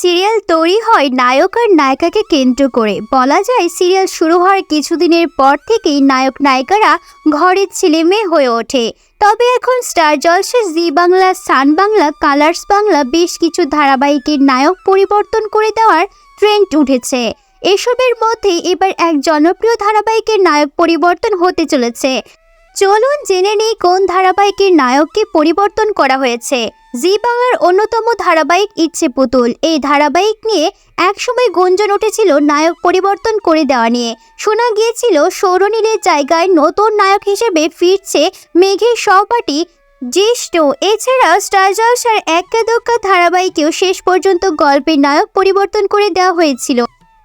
Serial তৈরি হয় নায়ক আর নায়িকাকে কেন্দ্র করে। বলা যায়, সিরিয়াল শুরু হওয়ার কিছুদিনের পর থেকেই নায়ক নায়িকারা ঘরের ছেলে মেয়ে হয়ে ওঠে। তবে এখন star Jalsha Zee Bangla, Sun Bangla, Colors Bangla বেশ কিছু ধারাবাহিকের নায়ক পরিবর্তন করে দেওয়ার ট্রেন্ড উঠেছে। এসবের মধ্যে এবার এক জনপ্রিয় ধারাবাহিকের নায়ক পরিবর্তন হতে চলেছে। চলুন জেনে নেই কোন ধারাবাহিকের নায়ককে পরিবর্তন করা হয়েছে। জি বাংলার অন্যতম ধারাবাহিক ইচ্ছে পুতুল। এই ধারাবাহিক নিয়ে একসময় গুঞ্জন উঠেছিল নায়ক পরিবর্তন করে দেওয়া নিয়ে। শোনা গিয়েছিল, সৌরনীলের জায়গায় নতুন নায়ক হিসেবে ফিরছে মেঘের সহপাঠী জ্যেষ্ঠ এছাড়া স্টার জলসার দোক্কা ধারাবাহিকেও শেষ পর্যন্ত গল্পের নায়ক পরিবর্তন করে দেওয়া হয়েছিল।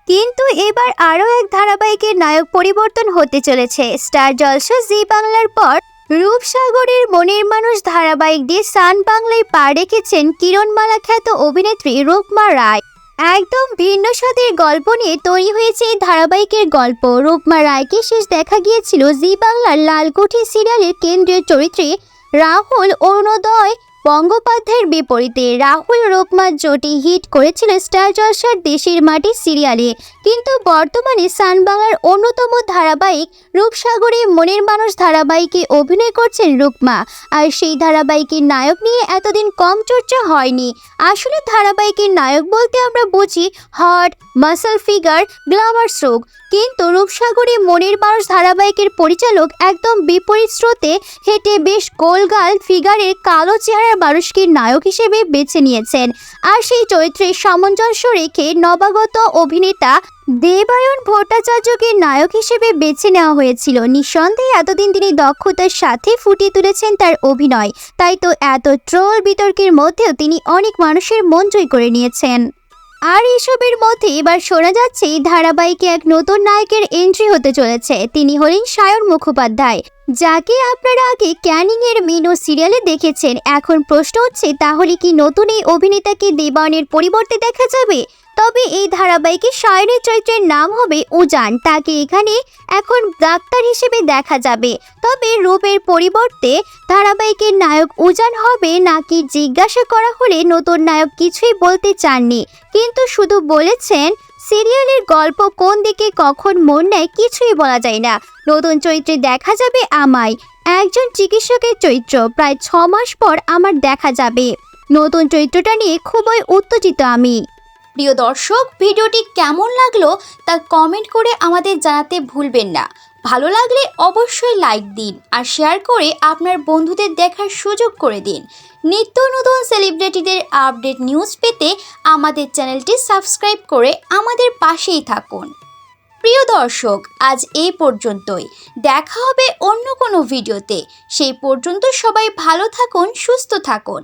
কিন্তু এবার আরও এক ধারাবাহিকের নায়ক পরিবর্তন হতে চলেছে। স্টার জলসা জি বাংলার পর রূপসাগরের মনের মানুষ ধারাবাহিক দিয়ে সান বাংলায় পা রেখেছেন কিরণমালা খ্যাত অভিনেত্রী রূপমা রায়। একদম ভিন্ন স্বাদের গল্প নিয়ে তৈরি হয়েছে এই ধারাবাহিকের গল্প। রূপমা রায়কে শেষ দেখা গিয়েছিল জি বাংলার লালকুঠি সিরিয়ালের কেন্দ্রীয় চরিত্রে রাহুল অরুণোদয় বঙ্গোপাধ্যায়ের বিপরীতে রাহুল রূপমার জোটি হিট করেছিল স্টার জলসার দেশের মাটি সিরিয়ালে। কিন্তু বর্তমানে সান বাংলার অন্যতম ধারাবাহিক রূপসাগরে মনের মানুষ ধারাবাহিকে অভিনয় করছেন রূপমা আর সেই ধারাবাহিকের নায়ক নিয়ে এতদিন কম চর্চা হয়নি। আসলে ধারাবাহিকের নায়ক বলতে আমরা বুঝি hot muscle figure glamour stroke কিন্তু রূপসাগরে মনের মানুষ ধারাবাহিকের পরিচালক একদম বিপরীত স্রোতে হেঁটে বেশ গোলগাল ফিগারের কালো চেহারার মানুষকে নায়ক হিসেবে বেছে নিয়েছেন। আর সেই চরিত্রের সামঞ্জস্য রেখে নবাগত অভিনেতা দেবায়ন ভট্টাচার্যকে নায়ক হিসেবে বেছে নেওয়া হয়েছিল। নিঃসন্দেহে এতদিন তিনি দক্ষতার সাথে ফুটিয়ে তুলেছেন তার অভিনয়। তাই তো এত ট্রোল বিতর্কের মধ্যেও তিনি অনেক মানুষের মন জয় করে নিয়েছেন। আর এসবের মধ্যে এবার শোনা যাচ্ছে, ধারাবাহিকে এক নতুন নায়কের এন্ট্রি হতে চলেছে। তিনি হলেন সায়ন মুখোপাধ্যায়। যাকে আপনারা আগে ক্যানিং এর মিনো সিরিয়ালে দেখেছেন, এখন প্রশ্ন হচ্ছে, তাহলে কি নতুন এই অভিনেতাকে দেবানের পরিবর্তে দেখা যাবে? তবে এই ধারাবাহিকে সায়নের চরিত্রের নাম হবে উজান। তাকে এখানে এখন ডাক্তার হিসেবে দেখা যাবে। তবে রূপের পরিবর্তে ধারাবাহিকের নায়ক উজান হবে নাকি জিজ্ঞাসা করা হলে নতুন নায়ক কিছুই বলতে চাননি। কিন্তু শুধু বলেছেন সিরিয়ালের গল্প কোন দিকে কখন মন নেয় কিছুই বলা যায় না। নতুন চরিত্রে দেখা যাবে আমায়। একজন চিকিৎসকের চরিত্র। প্রায় ছ মাস পর আমার দেখা যাবে। নতুন চরিত্রটা নিয়ে খুবই উত্তেজিত আমি। প্রিয় দর্শক, ভিডিওটি কেমন লাগল তা কমেন্ট করে আমাদের জানাতে ভুলবেন না। ভালো লাগলে অবশ্যই লাইক দিন আর শেয়ার করে আপনার বন্ধুদের দেখার সুযোগ করে দিন। নিত্য নতুন সেলিব্রিটিদের আপডেট নিউজ পেতে আমাদের চ্যানেলটি সাবস্ক্রাইব করে আমাদের পাশেই থাকুন। প্রিয় দর্শক, আজ এই পর্যন্তই। দেখা হবে অন্য কোনো ভিডিওতে সেই পর্যন্ত সবাই ভালো থাকুন, সুস্থ থাকুন।